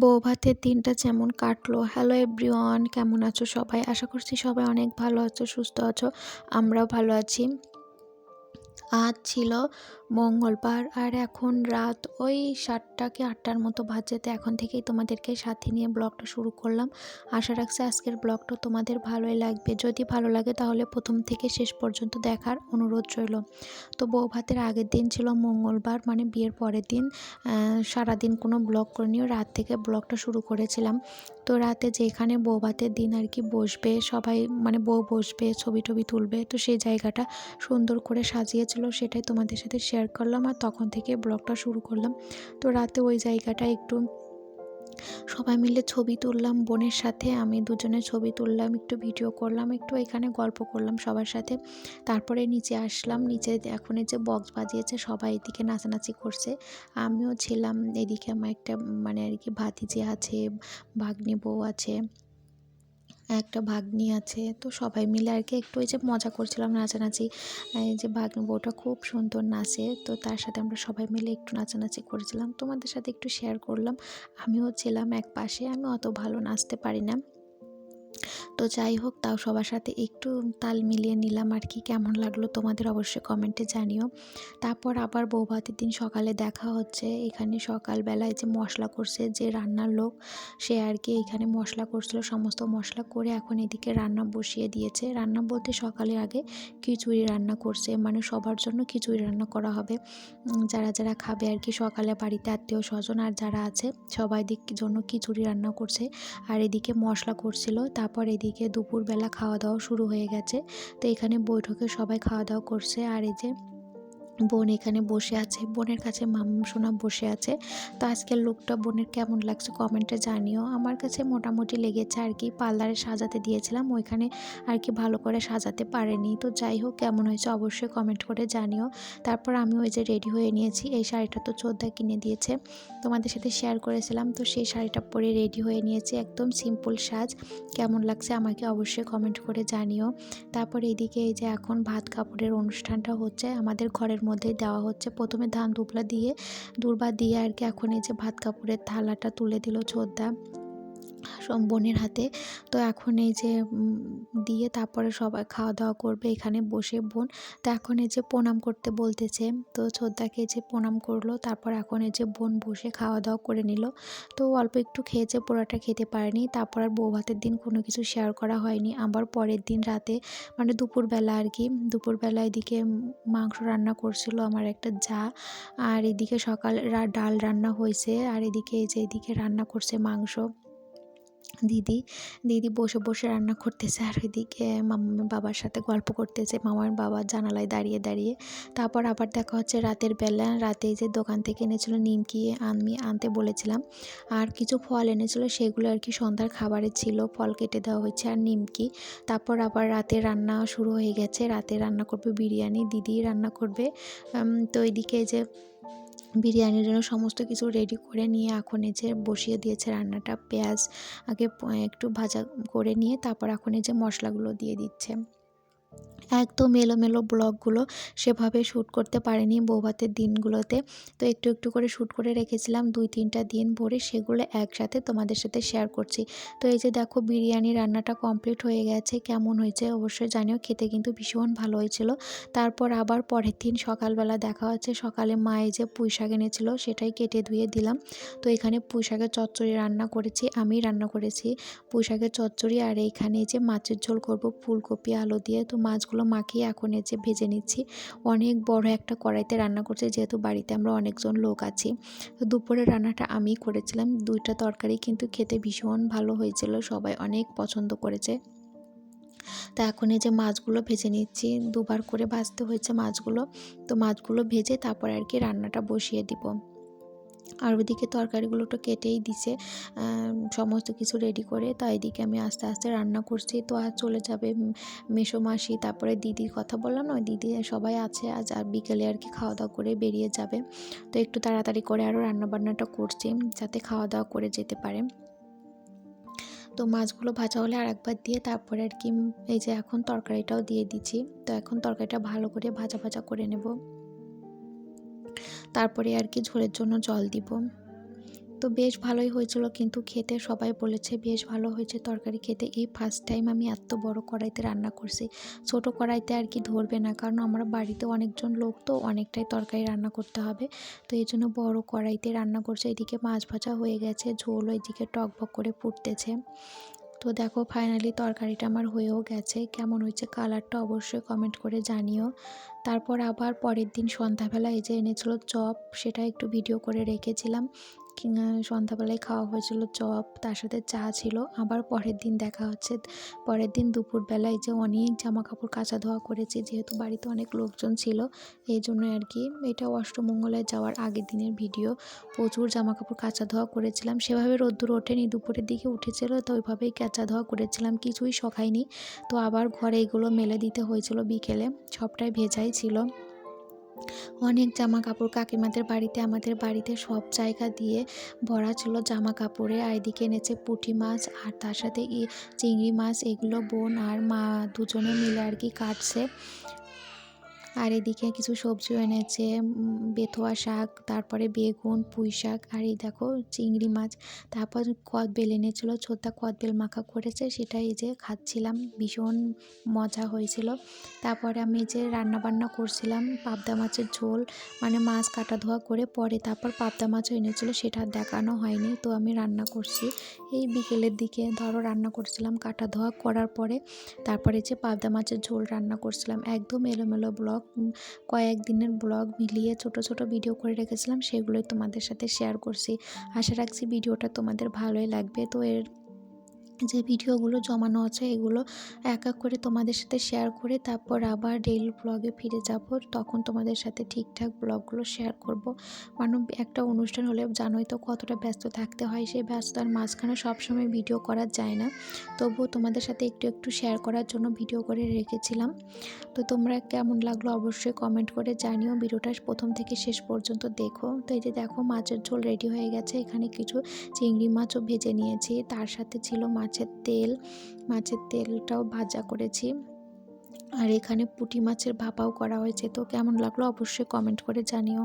বউ ভাতের দিনটা যেমন কাটলো। হ্যালো এভরিওয়ান কেমন আছো সবাই? আশা করছি সবাই অনেক ভালো আছো, সুস্থ আছো, আমরাও ভালো আছি। আজ ছিল মঙ্গলবার আর এখন রাত ওই সাতটা কি আটটার মতো বাজেতে এখন থেকেই তোমাদেরকে সাথে নিয়ে ব্লগটা শুরু করলাম। আশা রাখছি আজকের ব্লগটা তোমাদের ভালোই লাগবে। যদি ভালো লাগে তাহলে প্রথম থেকে শেষ পর্যন্ত দেখার অনুরোধ রইল। তো বউ ভাতের আগের দিন ছিল মঙ্গলবার মানে বিয়ের পরের দিন সারাদিন কোনো ব্লগ করিনিও রাত থেকে ব্লগটা শুরু করেছিলাম। তো রাতে যেখানে বউ ভাতের দিন আর কি বসবে, সবাই মানে বউ বসবে, ছবি টবি তুলবে, তো সেই জায়গাটা সুন্দর করে সাজিয়েছিল, সেটাই তোমাদের সাথে শেয়ার করলাম আর তখন থেকে ব্লগটা শুরু করলাম। তো রাতে ওই জায়গাটা একটু সবাই মিলে ছবি তুললাম, বোনের সাথে আমি দুজনে ছবি তুললাম, একটু ভিডিও করলাম, একটু এখানে গল্প করলাম সবার সাথে। তারপরে নিচে আসলাম, নিচে এখন যে বক্স বাজিয়েছে, সবাই এদিকে নাচানাচি করছে। আমিও ছিলাম এদিকে আমার একটা মানে আর কি ভাতিজি আছে, ভাগ্নি বউ আছে। একটা ভাগ্নি আছে। তো সবাই মিলে আর কি একটু ওই যে মজা করছিলাম নাচানাচি। এই যে ভাগ্নি বউটা খুব সুন্দর নাচে। তো তার সাথে আমরা সবাই মিলে একটু নাচানাচি করেছিলাম। তোমাদের সাথে একটু শেয়ার করলাম। আমিও ছিলাম এক পাশে আমি অত ভালো নাচতে পারি না। তো যাই হোক, তাও সবার সাথে একটু তাল মিলিয়ে নিলাম আর কি, কেমন লাগল তোমাদের অবশ্যই কমেন্টে জানিও। তারপর আবার বৌভাতের দিন সকালে দেখা হচ্ছে, এখানে সকালবেলায় যে মশলা করছে, যে রান্নার লোক, সে আর কি এখানে মশলা করছিল, সমস্ত মশলা করে এখন এদিকে রান্না বসিয়ে দিয়েছে। রান্না বলতে সকালে আগে খিচুড়ি রান্না করছে মানে সবার জন্য খিচুড়ি রান্না করা হবে। যারা যারা খাবে আর কি, সকালে বাড়িতে আত্মীয় স্বজন আর যারা আছে, সবাই দিক জন্য খিচুড়ি রান্না করছে। আর এদিকে মশলা করছিল তারপর এদিকে দুপুরবেলা খাওয়া দাওয়া শুরু হয়ে গেছে। তো এখানে বৈঠকে সবাই খাওয়া দাওয়া করছে। আর এই যে বোন এখানে বসে আছে। বোনের কাছে মাম্মা সোনা বসে আছে। তো আজকের লুকটা বোনের কেমন লাগছে কমেন্টে জানিও। আমার কাছে মোটামুটি লেগেছে আর কি। পার্লারে সাজাতে দিয়েছিলাম, ওইখানে আর কি ভালো করে সাজাতে পারেনি। তো যাই হোক, কেমন হয়েছে অবশ্যই কমেন্ট করে জানিও। তারপর আমি ওই যে রেডি হয়ে নিয়েছি। এই শাড়িটা তো চোদ্দা কিনে দিয়েছে। তোমাদের সাথে শেয়ার করেছিলাম। তো সেই শাড়িটা পরে রেডি হয়ে নিয়েছি। একদম সিম্পল সাজ। কেমন লাগছে আমাকে অবশ্যই কমেন্ট করে জানিও। তারপর এদিকে এই যে এখন ভাত কাপড়ের অনুষ্ঠানটা হচ্ছে। আমাদের ঘরের মধ্যে দেওয়া হচ্ছে। প্রথমে ধান দুবলা দিয়ে, দুর্বা দিয়ে আর কি এখন এই যে ভাত কাপড়ের থালাটা তুলে দিল ছোদ্দা। বোনের হাতে। তো এখন এই যে দিয়ে তারপরে সবাই খাওয়া দাওয়া করবে এখানে বসে বোন। তো এখন এই যে প্রণাম করতে বলতেছে। তো ছোদ্দাকে যে প্রণাম করল। তারপর এখন এই যে বোন বসে খাওয়া দাওয়া করে নিল। তো অল্প একটু খেয়েছে, পোড়াটা খেতে পারেনি। তারপর আর বউ ভাতের দিন কোনো কিছু শেয়ার করা হয়নি। আবার পরের দিন রাতে মানে দুপুরবেলা আর কি, দুপুরবেলা এদিকে মাংস রান্না করছিল আমার একটা যা। আর এদিকে সকাল ডাল রান্না হয়েছে আর এদিকে এই যে এদিকে রান্না করছে মাংস। দিদি দিদি বসে বসে রান্না করতেছে আর ওইদিকে মামার বাবার সাথে গল্প করতেছে। মামার বাবা জানালায় দাঁড়িয়ে দাঁড়িয়ে। তারপর আবার দেখা হচ্ছে রাতের বেলা। রাতে যে দোকান থেকে এনেছিল নিমকি আমি আনতে বলেছিলাম। আর কিছু ফল এনেছিল, সেগুলো আর কি সন্ধ্যার খাবারে ছিল। ফল কেটে দেওয়া হয়েছে আর নিমকি। তারপর আবার রাতে রান্না শুরু হয়ে গেছে। রাতে রান্না করবে বিরিয়ানি, দিদি রান্না করবে। তো এইদিকে যে বিরিয়ানির জন্য সমস্ত কিছু রেডি করে নিয়ে এখন এই যে বসিয়ে দিয়েছে রান্নাটা, পেঁয়াজ আগে একটু ভাজা করে নিয়ে তারপর এখন এই যে মশলাগুলো দিয়ে দিচ্ছে। একদম এলোমেলো ব্লগগুলো সেভাবে শ্যুট করতে পারিনি বৌভাতের দিনগুলোতে। তো একটু একটু করে শ্যুট করে রেখেছিলাম, দুই তিনটা দিন ভরে সেগুলো একসাথে তোমাদের সাথে শেয়ার করছি। তো এই যে দেখো বিরিয়ানি রান্নাটা কমপ্লিট হয়ে গেছে, কেমন হয়েছে অবশ্যই জানিও, খেতে কিন্তু ভীষণ ভালো হয়েছিল। তারপর আবার পরের দিন সকালবেলা দেখা হচ্ছে, সকালে মায়ে যে পুঁই শাক এনেছিল সেটাই কেটে ধুয়ে দিলাম। তো এখানে পুঁই শাকের চচ্চড়ি রান্না করেছি, আমি রান্না করেছি পুঁই শাকের চচ্চড়ি আর এইখানে যে মাছের ঝোল করব ফুলকপি, আলু দিয়ে। তো মাছগুলো মাখিয়ে এখন এই যে ভেজে নিচ্ছি। অনেক বড় একটা কড়াইতে রান্না করছে, যেহেতু বাড়িতে আমরা অনেকজন লোক আছি। তো দুপুরের রান্নাটা আমি করেছিলাম। দুইটা তরকারি কিন্তু খেতে ভীষণ ভালো হয়েছিল, সবাই অনেক পছন্দ করেছে। তা এখন এই যে মাছগুলো ভেজে নিচ্ছি। দুবার করে ভাজতে হয়েছে মাছগুলো। তো মাছগুলো ভেজে তারপরে আর কি রান্নাটা বসিয়ে দিব। আর ওইদিকে তরকারিগুলো তো কেটেই দিছে সমস্ত কিছু রেডি করে, তো এদিকে আমি আস্তে আস্তে রান্না করছি। তো আর চলে যাবে মেসো মাসি, তারপরে দিদির কথা বললাম না দিদি সবাই আছে আজ, আর বিকেলে আর কি খাওয়া দাওয়া করে বেরিয়ে যাবে। তো একটু তাড়াতাড়ি করে আরও রান্নাবান্নাটা করছি, যাতে খাওয়া দাওয়া করে যেতে পারে। তো মাছগুলো ভাজা হলে আর একবার দিয়ে তারপরে আর কি এই যে এখন তরকারিটাও দিয়ে দিচ্ছি। তো এখন তরকারিটা ভালো করে ভাজা ভাজা করে নেব। তারপরে আর কি ঝোলের জন্য জল দিব। তো বেশ ভালোই হয়েছিল কিন্তু খেতে, সবাই বলেছে বেশ ভালো হয়েছে তরকারি খেতে। এই ফার্স্ট টাইম আমি এত বড় কড়াইতে রান্না করছি। ছোট কড়াইতে আর কি ধরবে না, কারণ আমরা বাড়িতে অনেকজন লোক, তো অনেকটাই তরকারি রান্না করতে হবে। তো এই জন্য বড় কড়াইতে রান্না করছে। এদিকে মাছ ভাজা হয়ে গেছে ঝোল ওইদিকে টকবক করে ফুটতেছে। তো দেখো ফাইনালি তরকারিটা আমার হয়েও গেছে। কেমন হয়েছে কালারটা অবশ্যই কমেন্ট করে জানিও। তারপর আবার পরের দিন সন্ধ্যাবেলা এই যে এনেছিল চপ, সেটা একটু ভিডিও করে রেখেছিলাম। সন্ধ্যাবেলায় খাওয়া হয়েছিল চপ, তার সাথে চা ছিল। আবার পরের দিন দেখা হচ্ছে, পরের দিন দুপুরবেলায় যে অনেক জামা কাপড় কাচা ধোয়া করেছি, যেহেতু বাড়িতে অনেক লোকজন ছিল, এই জন্য আর কি এটা অষ্টমঙ্গলায় যাওয়ার আগের দিনের ভিডিও। প্রচুর জামা কাপড় কাচা ধোয়া করেছিলাম, সেভাবে রোদ্দুর ওঠেনি, দুপুরের দিকে উঠেছিল, তো ওইভাবেই কাঁচা ধোয়া করেছিলাম, কিছুই শখায়নি তো আবার ঘরে এগুলো মেলে দিতে হয়েছিল বিকেলে, সবটাই ভেজাই ছিল। অনেক জামা কাপড় কাকিমাদের বাড়িতে, আমাদের বাড়িতে সব জায়গা দিয়ে ভরা ছিল জামা কাপড়ে আর এদিকে এনেছে পুঁটি মাছ আর তার সাথে চিংড়ি মাছ, এগুলো বোন আর মা দুজনে মিলে আর কি কাটছে। আর এদিকে কিছু সবজিও এনেছে বেথোয়া শাক, তারপরে বেগুন, পুঁই শাক, আর এই দেখো চিংড়ি মাছ। তারপর কদবেল এনেছিল ছোট্টা কদবেল মাখা করেছে, সেটাই যে খাচ্ছিলাম, ভীষণ মজা হয়েছিল। তারপরে আমি যে রান্না বান্না করছিলাম, পাবদা মাছের ঝোল মানে মাছ কাটা ধোয়া করে পরে তারপর পাবদা মাছও এনেছিল, সেটা দেখানো হয়নি, তো আমি রান্না করছি। এই বিকেলের দিকে ধরো রান্না করছিলাম, কাটা ধোয়া করার পরে তারপরে যে পাবদা মাছের ঝোল রান্না করছিলাম, একদম এলোমেলো ব্লগ কয়েকদিনের ব্লগ মিলিয়ে ছোট ছোট ভিডিও করে রেখেছিলাম, সেগুলোই তোমাদের সাথে শেয়ার করছি। আশা রাখছি ভিডিওটা তোমাদের ভালোই লাগবে। তো এর যে ভিডিওগুলো জমানো আছে, এগুলো এক এক করে তোমাদের সাথে শেয়ার করে তারপর আবার ডেইলি ব্লগে ফিরে যাব। তখন তোমাদের সাথে ঠিকঠাক ব্লগগুলো শেয়ার করব। মানে একটা অনুষ্ঠান হলে জানোই তো কতটা ব্যস্ত থাকতে হয়, সেই ব্যস্ততার মাঝখানে সবসময় ভিডিও করা যায় না। তবুও তোমাদের সাথে একটু একটু শেয়ার করার জন্য ভিডিও করে রেখেছিলাম। তো তোমরা কেমন লাগল অবশ্যই কমেন্ট করে জানিও। ভিডিওটা প্রথম থেকে শেষ পর্যন্ত দেখো। তো এই যে দেখো, মাছের ঝোল রেডি হয়ে গেছে। এখানে কিছু চিংড়ি মাছও ভেজে নিয়েছি। তার সাথে ছিল মাছের তেল, মাছের তেলটাও ভাজা করেছি। আর এখানে পুঁটি মাছের ভাপাও করা হয়েছে। তো কেমন লাগল অবশ্যই কমেন্ট করে জানিও।